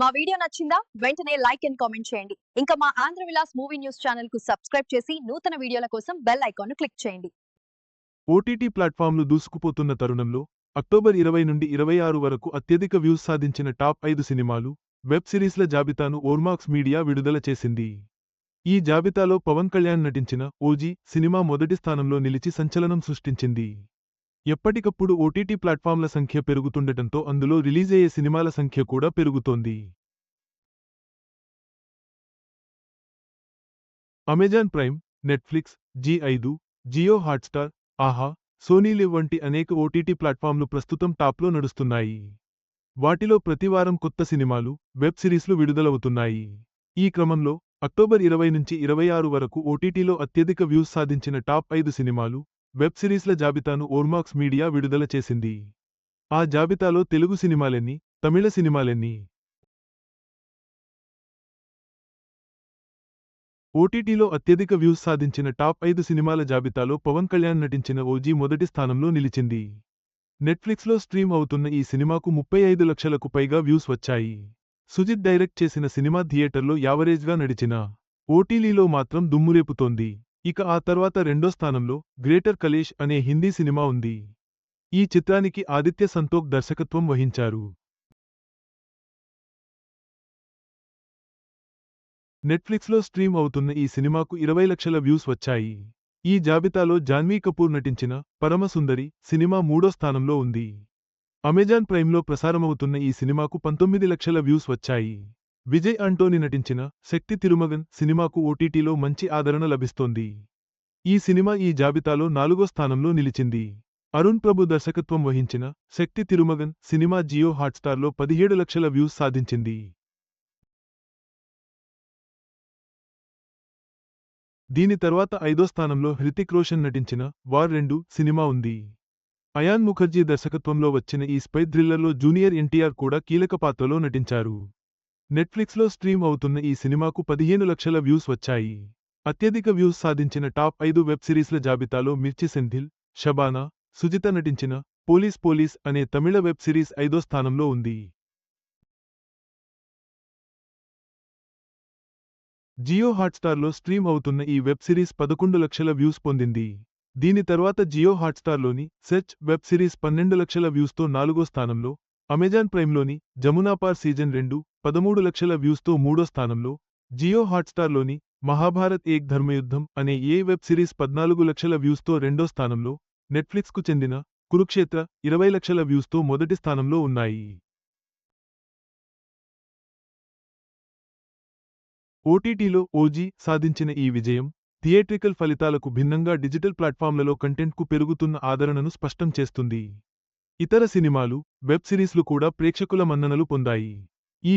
మా వీడియో నచ్చిందా? వెంటనే లైక్ అండ్ కామెంట్ చేయండి. ఇంకా మా ఆంధ్ర విలాస్ మూవీ న్యూస్ ఛానల్కు సబ్స్క్రైబ్ చేసి నూతన వీడియోల కోసం బెల్ ఐకాన్ను క్లిక్ చేయండి. ఓటీటీ ప్లాట్ఫామ్లు దూసుకుపోతున్న తరుణంలో అక్టోబర్ ఇరవై నుండి ఇరవై ఆరు వరకు అత్యధిక వ్యూస్ సాధించిన టాప్ ఐదు సినిమాలు వెబ్ సిరీస్ల జాబితాను ఓర్మాక్స్ మీడియా విడుదల చేసింది. ఈ జాబితాలో పవన్ కళ్యాణ్ నటించిన ఓజీ సినిమా మొదటి స్థానంలో నిలిచి సంచలనం సృష్టించింది. ఎప్పటికప్పుడు ఓటీటీ ప్లాట్ఫామ్ల సంఖ్య పెరుగుతుండటంతో అందులో రిలీజయ్యే సినిమాల సంఖ్య కూడా పెరుగుతోంది. అమెజాన్ ప్రైమ్ నెట్ఫ్లిక్స్ జీ ఐదు జియో హాట్స్టార్ ఆహా సోనీ వంటి అనేక ఓటీటీ ప్లాట్ఫామ్లు ప్రస్తుతం టాప్లో నడుస్తున్నాయి. వాటిలో ప్రతివారం కొత్త సినిమాలు వెబ్ సిరీస్లు విడుదలవుతున్నాయి. ఈ క్రమంలో అక్టోబర్ ఇరవై నుంచి ఇరవై ఆరు వరకు ఓటీటీలో అత్యధిక వ్యూస్ సాధించిన టాప్ ఐదు సినిమాలు వెబ్ సిరీస్ల జాబితాను ఓర్మాక్స్ మీడియా విడుదల చేసింది. ఆ జాబితాలో తెలుగు సినిమాలెన్ని తమిళ సినిమాలెన్ని? ఓటీటీలో అత్యధిక వ్యూస్ సాధించిన టాప్ ఐదు సినిమాల జాబితాలో పవన్ కళ్యాణ్ నటించిన ఓజీ మొదటి స్థానంలో నిలిచింది. నెట్ఫ్లిక్స్లో స్ట్రీమ్ అవుతున్న ఈ సినిమాకు ముప్పై ఐదు లక్షలకు పైగా వ్యూస్ వచ్చాయి. సుజిత్ డైరెక్ట్ చేసిన సినిమా థియేటర్లో యావరేజ్గా నడిచిన ఓటీలీలో మాత్రం దుమ్మురేపుతోంది. ఇక ఆ తర్వాత రెండో స్థానంలో గ్రేటర్ కలేష్ అనే హిందీ సినిమా ఉంది. ఈ చిత్రానికి ఆదిత్య సంతోక్ దర్శకత్వం వహించారు. నెట్ఫ్లిక్స్లో స్ట్రీమ్ అవుతున్న ఈ సినిమాకు ఇరవై లక్షల వ్యూస్ వచ్చాయి. ఈ జాబితాలో జాన్వీ కపూర్ నటించిన పరమసుందరి సినిమా మూడో స్థానంలో ఉంది. అమెజాన్ ప్రైమ్లో ప్రసారమవుతున్న ఈ సినిమాకు పంతొమ్మిది లక్షల వ్యూస్ వచ్చాయి. విజయ్ అంటోని నటించిన శక్తి తిరుమగన్ సినిమాకు ఓటీటీలో మంచి ఆదరణ లభిస్తోంది. ఈ సినిమా ఈ జాబితాలో నాలుగో స్థానంలో నిలిచింది. అరుణ్ ప్రభు దర్శకత్వం వహించిన శక్తి తిరుమగన్ సినిమా జియో హాట్స్టార్లో పదిహేడు లక్షల వ్యూస్ సాధించింది. దీని తర్వాత ఐదో స్థానంలో హృతిక్ రోషన్ నటించిన వార్ రెండు సినిమా ఉంది. అయాన్ ముఖర్జీ దర్శకత్వంలో వచ్చిన ఈ స్పై థ్రిల్లర్లో జూనియర్ ఎన్టీఆర్ కూడా కీలక పాత్రలో నటించారు. నెట్ఫ్లిక్స్లో స్ట్రీమ్ అవుతున్న ఈ సినిమాకు పదిహేను లక్షల వ్యూస్ వచ్చాయి. అత్యధిక వ్యూస్ సాధించిన టాప్ ఐదు వెబ్ సిరీస్ల జాబితాలో మిర్చి సెంధిల్ షబానా సుజిత నటించిన పోలీస్ పోలీస్ అనే తమిళ వెబ్ సిరీస్ ఐదో స్థానంలో ఉంది. జియో హాట్స్టార్లో స్ట్రీమ్ అవుతున్న ఈ వెబ్ సిరీస్ పదకొండు లక్షల వ్యూస్ పొందింది. దీని తర్వాత జియో హాట్స్టార్లోని సెర్చ్ వెబ్ సిరీస్ పన్నెండు లక్షల వ్యూస్తో నాలుగో స్థానంలో అమెజాన్ ప్రైమ్లోని జమునాపార్ సీజన్ రెండు పదమూడు లక్షల వ్యూస్తో మూడో స్థానంలో జియో హాట్స్టార్లోని మహాభారత్ ఏక్ ధర్మయుద్ధం అనే ఏ వెబ్ సిరీస్ పద్నాలుగు లక్షల వ్యూస్తో రెండో స్థానంలో నెట్ఫ్లిక్స్కు చెందిన కురుక్షేత్ర ఇరవై లక్షల వ్యూస్తో మొదటి స్థానంలో ఉన్నాయి. ఓటీటీలో ఓజీ సాధించిన ఈ విజయం థియేట్రికల్ ఫలితాలకు భిన్నంగా డిజిటల్ ప్లాట్ఫామ్లలో కంటెంట్కు పెరుగుతున్న ఆదరణను స్పష్టం చేస్తుంది. ఇతర సినిమాలు వెబ్ సిరీస్లు కూడా ప్రేక్షకుల మన్ననలు పొందాయి. ఈ